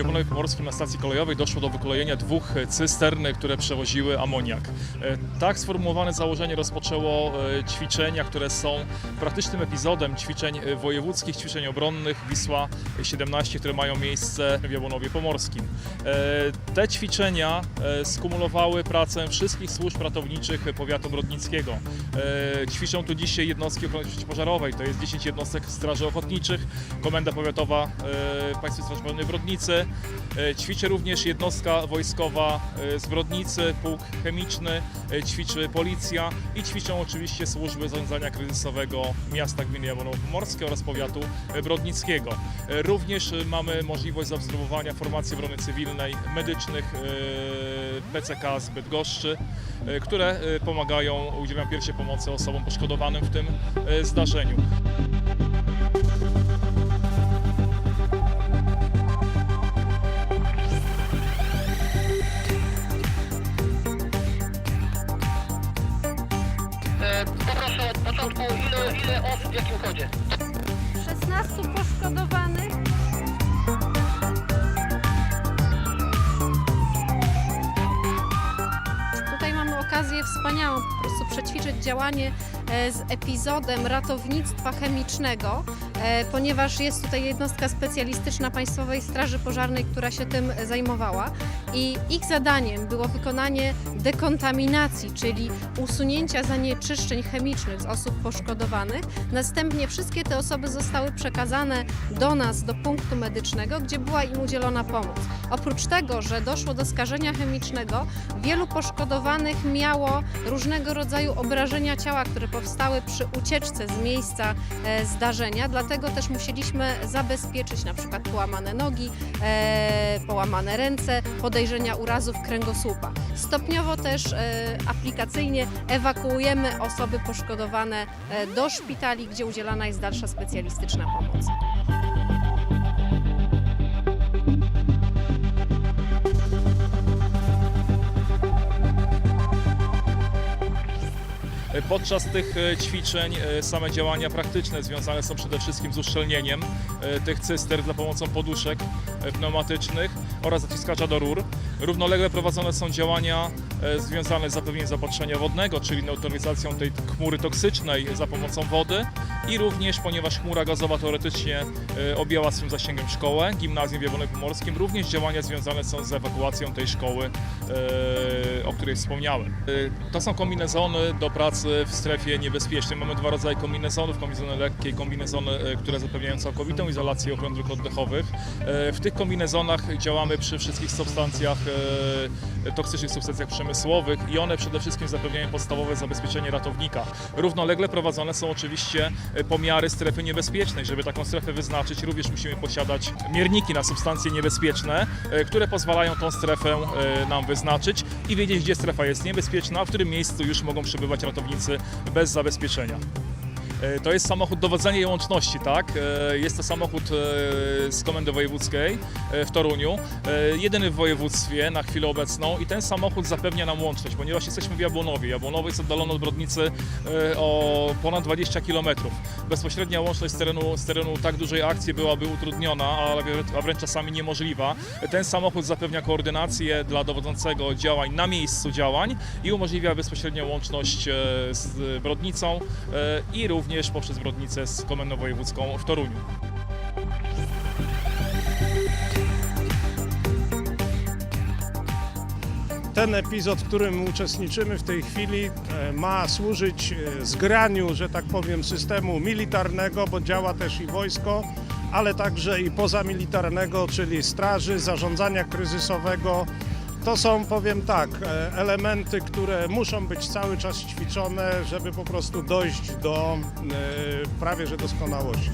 Jabłonowie Pomorskim na stacji kolejowej doszło do wykolejenia dwóch cystern, które przewoziły amoniak. E, Tak sformułowane założenie rozpoczęło e, ćwiczenia, które są praktycznym epizodem ćwiczeń wojewódzkich, ćwiczeń obronnych Wisła 17, które mają miejsce w Jabłonowie Pomorskim. E, Te ćwiczenia skumulowały pracę wszystkich służb ratowniczych powiatu brodnickiego. Ćwiczą tu dzisiaj jednostki ochrony przeciwpożarowej, to jest 10 jednostek Straży Ochotniczych, Komenda Powiatowa Państwowej Straży Pożarnej w Brodnicy. E, Ćwiczy również jednostka wojskowa e, z Brodnicy, pułk chemiczny, e, ćwiczy policja i ćwiczą oczywiście służby zarządzania kryzysowego miasta gminy Jabłonowo Pomorskie oraz powiatu brodnickiego. Również mamy możliwość zaobserwowania formacji obrony cywilnej, medycznych PCK z Bydgoszczy, które pomagają, udzielają pierwszej pomocy osobom poszkodowanym w tym zdarzeniu. W jakim kodzie? 16 poszkodowanych. Okazję wspaniałą po prostu przećwiczyć działanie e, z epizodem ratownictwa chemicznego, e, ponieważ jest tutaj jednostka specjalistyczna Państwowej Straży Pożarnej, która się tym zajmowała i ich zadaniem było wykonanie dekontaminacji, czyli usunięcia zanieczyszczeń chemicznych z osób poszkodowanych. Następnie wszystkie te osoby zostały przekazane do nas, do punktu medycznego, gdzie była im udzielona pomoc. Oprócz tego, że doszło do skażenia chemicznego, wielu poszkodowanych miało różnego rodzaju obrażenia ciała, które powstały przy ucieczce z miejsca e, zdarzenia, dlatego też musieliśmy zabezpieczyć na przykład połamane nogi, e, połamane ręce, podejrzenia urazów kręgosłupa. Stopniowo też e, aplikacyjnie ewakuujemy osoby poszkodowane do szpitali, gdzie udzielana jest dalsza specjalistyczna pomoc. Podczas tych e, ćwiczeń e, same działania praktyczne związane są przede wszystkim z uszczelnieniem e, tych cyster za pomocą poduszek pneumatycznych oraz zaciskacza do rur. Równolegle prowadzone są działania e, związane z zapewnieniem zaopatrzenia wodnego, czyli neutralizacją tej chmury toksycznej za pomocą wody i również, ponieważ chmura gazowa teoretycznie e, objęła swym zasięgiem szkołę, gimnazjum w Jabłonie Pomorskim, również działania związane są z ewakuacją tej szkoły, e, o której wspomniałem. To są kombinezony do pracy w strefie niebezpiecznej. Mamy dwa rodzaje kombinezonów, kombinezony lekkie i kombinezony, które zapewniają całkowitą izolację ochrony dróg oddechowych. W tych kombinezonach działamy przy wszystkich substancjach, toksycznych substancjach przemysłowych i one przede wszystkim zapewniają podstawowe zabezpieczenie ratownika. Równolegle prowadzone są oczywiście e, pomiary strefy niebezpiecznej. Żeby taką strefę wyznaczyć, również musimy posiadać mierniki na substancje niebezpieczne, e, które pozwalają tą strefę e, nam wyznaczyć i wiedzieć, gdzie strefa jest niebezpieczna, a w którym miejscu już mogą przebywać ratownicy bez zabezpieczenia. E, To jest samochód dowodzenia i łączności, tak? E, Jest to samochód e, z Komendy Wojewódzkiej w Toruniu. Jedyny w województwie na chwilę obecną i ten samochód zapewnia nam łączność, ponieważ jesteśmy w Jabłonowie. Jabłonowo jest oddalone od Brodnicy o ponad 20 km. Bezpośrednia łączność z terenu, z terenu tak dużej akcji byłaby utrudniona, a wrę- a wręcz czasami niemożliwa. Ten samochód zapewnia koordynację dla dowodzącego działań na miejscu działań i umożliwia bezpośrednią łączność z Brodnicą i również poprzez Brodnicę z Komendą Wojewódzką w Toruniu. Ten epizod, w którym uczestniczymy w tej chwili, e, ma służyć e, zgraniu, że tak powiem, systemu militarnego, bo działa też i wojsko, ale także i pozamilitarnego, czyli straży, zarządzania kryzysowego. To są, powiem tak, e, elementy, które muszą być cały czas ćwiczone, żeby po prostu dojść do e, prawie że doskonałości.